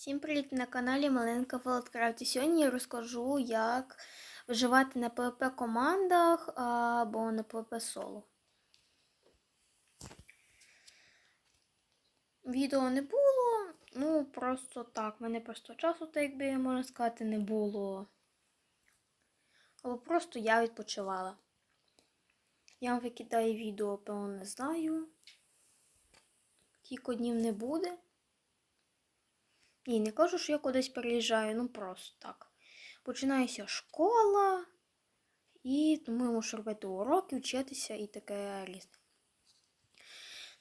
Всім привіт на каналі Маленька Володкрафт. І сьогодні я розкажу, як виживати на PvP командах або на PvP соло. Відео не було, ну просто так. мене просто часу, так якби можна сказати, не було. Або просто я відпочивала. Я вам викидаю відео, певно, не знаю. Кілька днів не буде. Ні, не кажу, що я кудись переїжджаю, ну просто так. Починається школа, і тому я можу робити уроки, вчитися і таке різне.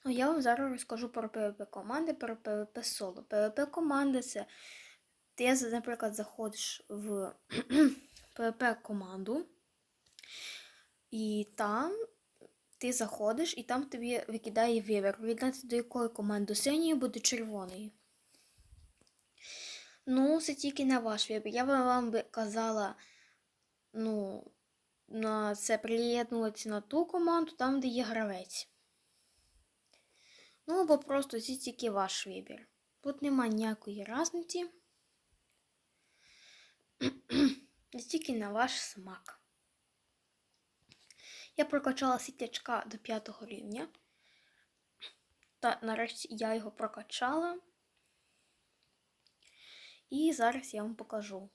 Ну, я вам зараз розкажу про PvP команди, про PvP соло. PvP команди це ти, наприклад, заходиш в PvP команду, і там ти заходиш, і там тобі викидає вибір. Віддати до якої команди синьої буде червоної. Ну, це тільки на ваш вибір. Я би вам би казала, ну, на це приєднуватися на ту команду, там, де є гравець. Ну, або просто це тільки ваш вибір. Тут нема ніякої різниці. Це тільки на ваш смак. Я прокачала сітячка до 5 рівня. Та нарешті я його прокачала. І зараз я вам покажу.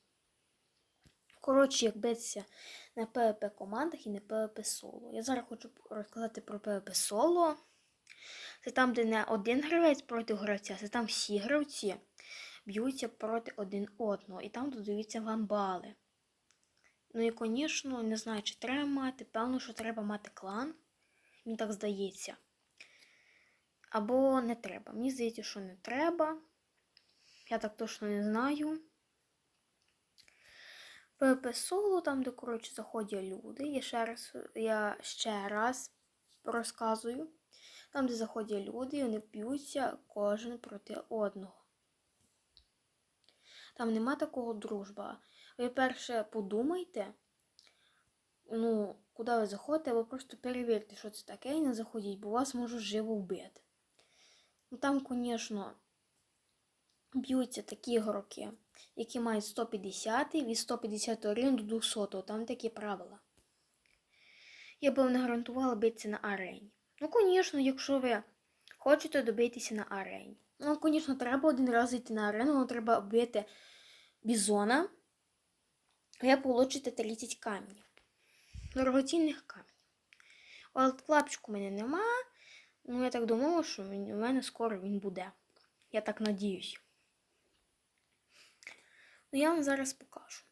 Коротше, як битися на PvP командах і на PvP соло. Я зараз хочу розказати про PvP соло. Це там, де не один гравець проти гравця, це там всі гравці б'ються проти один одного. І там додаються вам бали. Ну і, звісно, не знаю, чи треба мати. Певно, що треба мати клан. Мені так здається. Або не треба. Мені здається, що не треба. Я так точно не знаю. ПВП соло, там, де, коротше, заходять люди. Я ще раз я ще раз розказую. Там, де заходять люди, вони б'ються кожен проти одного. Там нема такого дружба. Ви перше подумайте, ну, куди ви заходите, або просто перевірте, що це таке, і не заходіть, бо вас можуть живо вбити. Ну, там, звісно, б'ються такі ігроки, які мають 150 від 150 рівня до 200, там такі правила. Я б не гарантувала битися на арені. Ну, звісно, якщо ви хочете добитися на арені. Ну, звісно, треба один раз йти на арену, але треба бити бізона. Ви получите 30 каменів. Дорогоцінних каменів. От клапчику в мене нема. Ну, я так думала, що у мене скоро він буде. Я так надіюсь. Ну, я вам зараз покажу.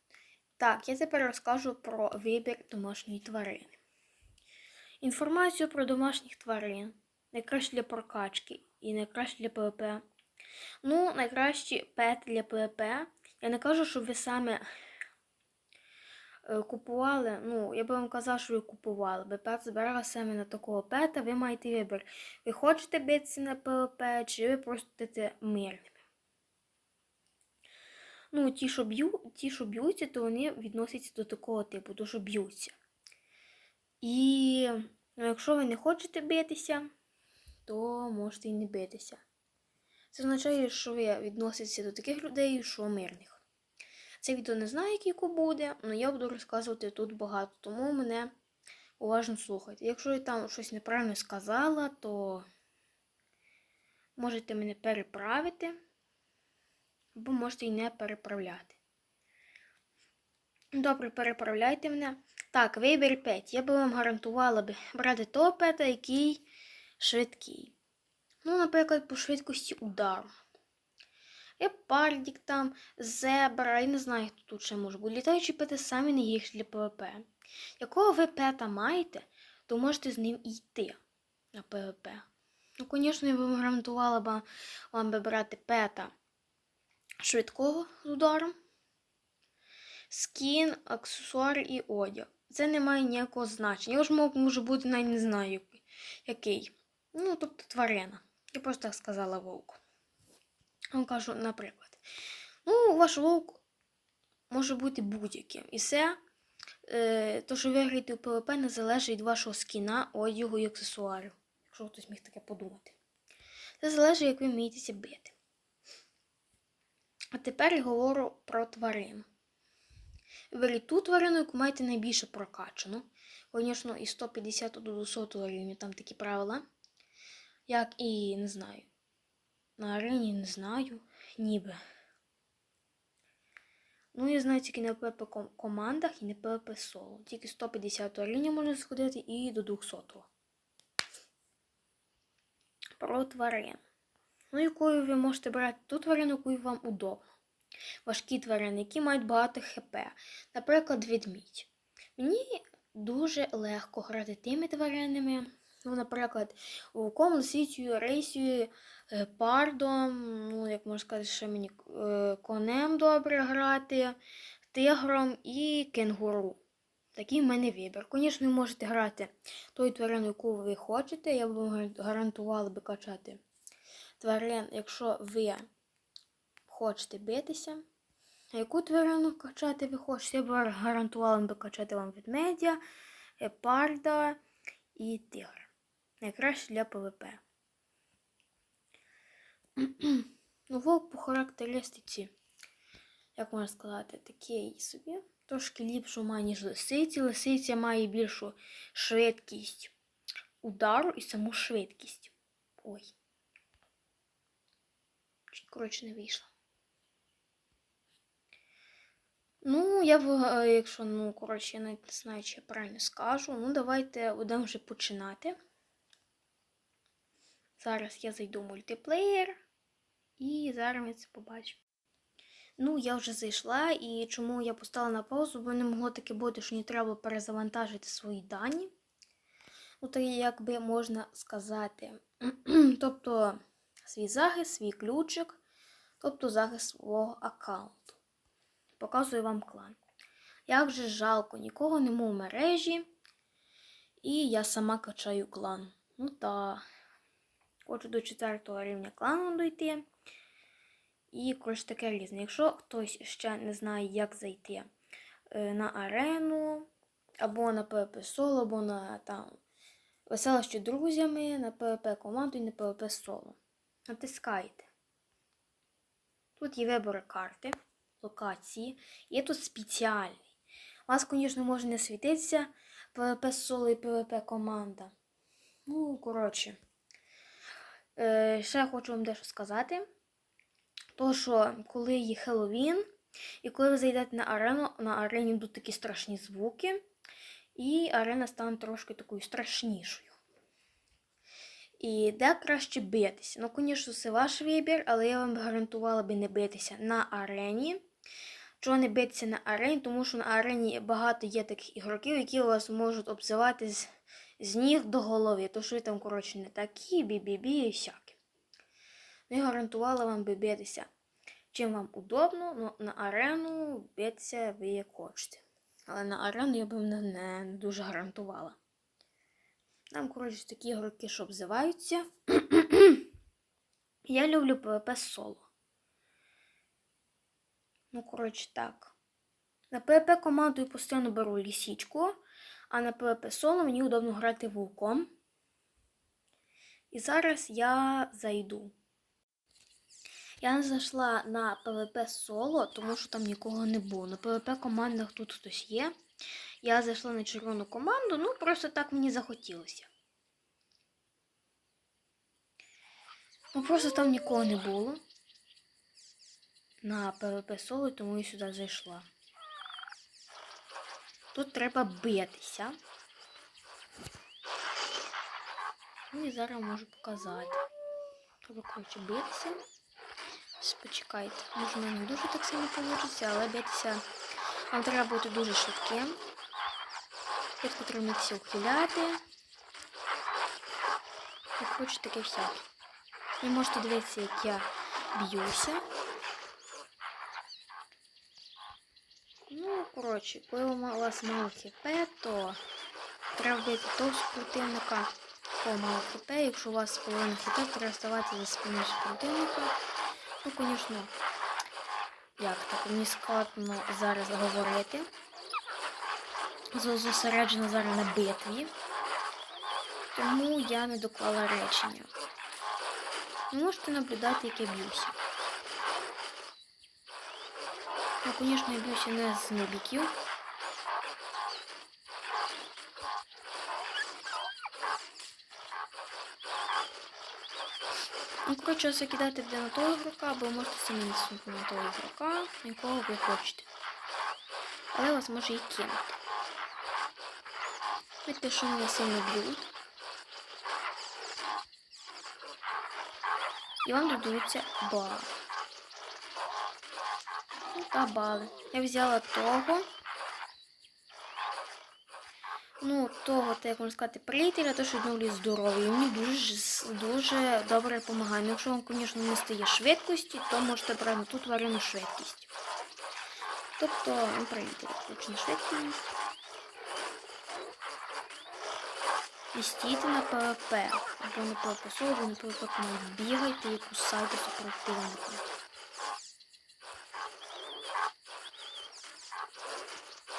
Так, я тепер розкажу про вибір домашньої тварини. Інформацію про домашніх тварин. Найкраще для прокачки і найкраще для ПВП. Ну, найкращі пет для ПВП. Я не кажу, щоб ви саме е, купували. Ну, я би вам казав, що ви купували. Би пет збирав саме на такого пета, ви маєте вибір. Ви хочете битися на ПВП, чи ви просто будете мирними. Ну, ті, що б'ю, ті, що б'ються, то вони відносяться до такого типу, то що б'ються. І ну, якщо ви не хочете битися, то можете і не битися. Це означає, що ви відноситеся до таких людей, що мирних. Це відео не знаю, який буде, але я буду розказувати тут багато, тому мене уважно слухайте. Якщо я там щось неправильно сказала, то можете мене переправити або можете і не переправляти. Добре, переправляйте мене. Так, вибір 5. Я би вам гарантувала би брати того пета, який швидкий. Ну, наприклад, по швидкості удару. Епардік там, зебра, я не знаю, хто тут ще може бути. Літаючі пети самі найгірші для ПВП. Якого ви пета маєте, то можете з ним йти на ПВП. Ну, звісно, я б гарантувала б вам би брати пета швидкого з ударом, скін, аксесуар і одяг. Це не має ніякого значення. Його ж може бути навіть не знаю який. Ну, тобто тварина. Я просто так сказала вовку. Я кажу, наприклад. Ну, ваш вовк може бути будь-яким. І все, е, то, що ви граєте у ПВП, не залежить від вашого скіна, одягу і аксесуарів. Якщо хтось міг таке подумати. Це залежить, як ви вмієтеся бити. А тепер я говорю про тварин. Виберіть ту тварину, яку маєте найбільше прокачану. Звісно, із 150 до 200 рівня там такі правила. Як і не знаю. На арені не знаю, ніби. Ну, я знаю тільки на ПП командах і на ПП соло. Тільки 150 рівня можна сходити і до 200. Про тварин. Ну, якою ви можете брати ту тварину, яку вам удобно. Важкі тварини, які мають багато ХП. Наприклад, ведмідь. Мені дуже легко грати тими тваринами. Ну, наприклад, вовком, лисицею, рейсію, е, пардом, ну, як можна сказати, ще мені е, конем добре грати, тигром і кенгуру. Такий в мене вибір. Звісно, ви можете грати тою тварину, яку ви хочете. Я б вам гарантувала би качати тварин, якщо ви хочете битися. А яку тварину качати ви хочете? Я б гарантувала би качати вам ведмедя, гепарда і тигра. Найкраще для ПВП. ну, вовк по характеристиці, як можна сказати, такий собі. Трошки ліпшу має, ніж лисиці. Лисиця має більшу швидкість удару і саму швидкість. Ой. Коротше, не вийшло. Ну, я, в- е, якщо, ну, коротше, я навіть не знаю, чи я правильно скажу. Ну, давайте будемо вже починати. Зараз я зайду в мультиплеєр. І зараз ми це побачимо. Ну, я вже зайшла, і чому я поставила на паузу, бо не могло таке бути, що мені треба перезавантажити свої дані. Ну, то як би можна сказати. тобто свій захист, свій ключик, тобто захист свого аккаунту. Показую вам клан. Як же жалко, нікого нема в мережі. І я сама качаю клан. Ну та хочу до 4 рівня клану дойти. І коротше таке різне. Якщо хтось ще не знає, як зайти е, на арену, або на PvP соло, або на там веселище друзями, на PvP команду і на PvP соло. Натискаєте. Тут є вибори карти, локації. Є тут спеціальний. У вас, звісно, може не світитися PvP соло і PvP команда. Ну, коротше. Е, ще хочу вам дещо сказати. То, що коли є Хеллоуін, і коли ви зайдете на арену, на арені будуть такі страшні звуки, і арена стане трошки такою страшнішою. І де краще битися? Ну, звісно, це ваш вибір, але я вам гарантувала би не битися на арені. Чого не битися на арені? Тому що на арені багато є таких ігроків, які вас можуть обзивати з, з ніг до голови. То що ви там, коротше, не такі, бі-бі-бі і всяке. Ну, я гарантувала вам би битися. Чим вам удобно, ну, на арену битися ви як хочете. Але на арену я б не дуже гарантувала. Там, коротше, такі ігроки, що обзиваються. я люблю PvP соло. Ну, коротше, так. На PvP команду я постійно беру лісічку, а на PvP соло мені удобно грати вовком. І зараз я зайду. Я не зайшла на PvP соло, тому що там нікого не було. На PvP командах тут хтось є. Я зайшла на червону команду, ну просто так мені захотілося. Ну просто там нікого не було. На PvP соло, тому я сюди зайшла. Тут треба битися. Ну і зараз можу показати. Треба, коротше, битися. Почекайте. В не дуже так сильно вийде, але битися вам треба бути дуже швидким. Швидко треба вмітися ухиляти. Як хочете, таке всяке. Ви можете дивитися, як я б'юся. Ну, коротше, коли у вас мало хп, то треба бити того супротивника, кого мало хп. Якщо у вас половина хп, треба ставати за спиною супротивника. Ну, звісно, як так, мені складно зараз говорити. Зо- Зосереджена зараз на битві. Тому я не доклала речення. Ви можете наблюдати, як я б'юся. Ну, звісно, я б'юся не з нубіків. Ну, коротше, закидати буде на того ігрока, або можете самі на того ігрока, якого ви хочете. Але вас може і кинути. Видите, що мене сильно б'ють. І вам додаються бали. Ну, та бали. Я взяла того. Ну, того, так як можна сказати, приятеля, то що відновлює здоров'я. Мені дуже, дуже добре допомагає. Ну, якщо вам, звісно, не стає швидкості, то можете брати на ту тварину швидкість. Тобто, ну, приятеля, включена швидкість. І стійте на ПВП. Або на ПВП соло, або на ПВП команд. Бігайте і кусайте супротивника.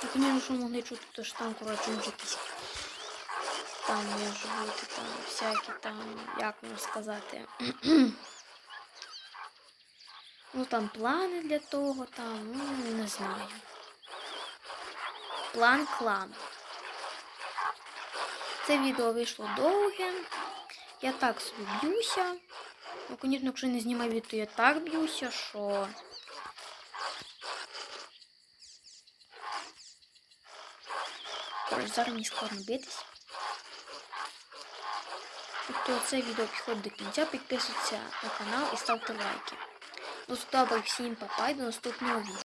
Ну, конечно, що могли чути, то що там, коротше, може якісь там може бути там всякі там, як можна сказати. ну там плани для того, там, ну не знаю. План клан. Це відео вийшло довге. Я так собі б'юся. Ну, звісно, якщо не знімаю відео, то я так б'юся, що. Коротше, зараз мені складно битись. Тобто це відео підходить до кінця. Підписуйтесь на канал і ставте лайки. Ну, добре, всім папа і до наступного відео.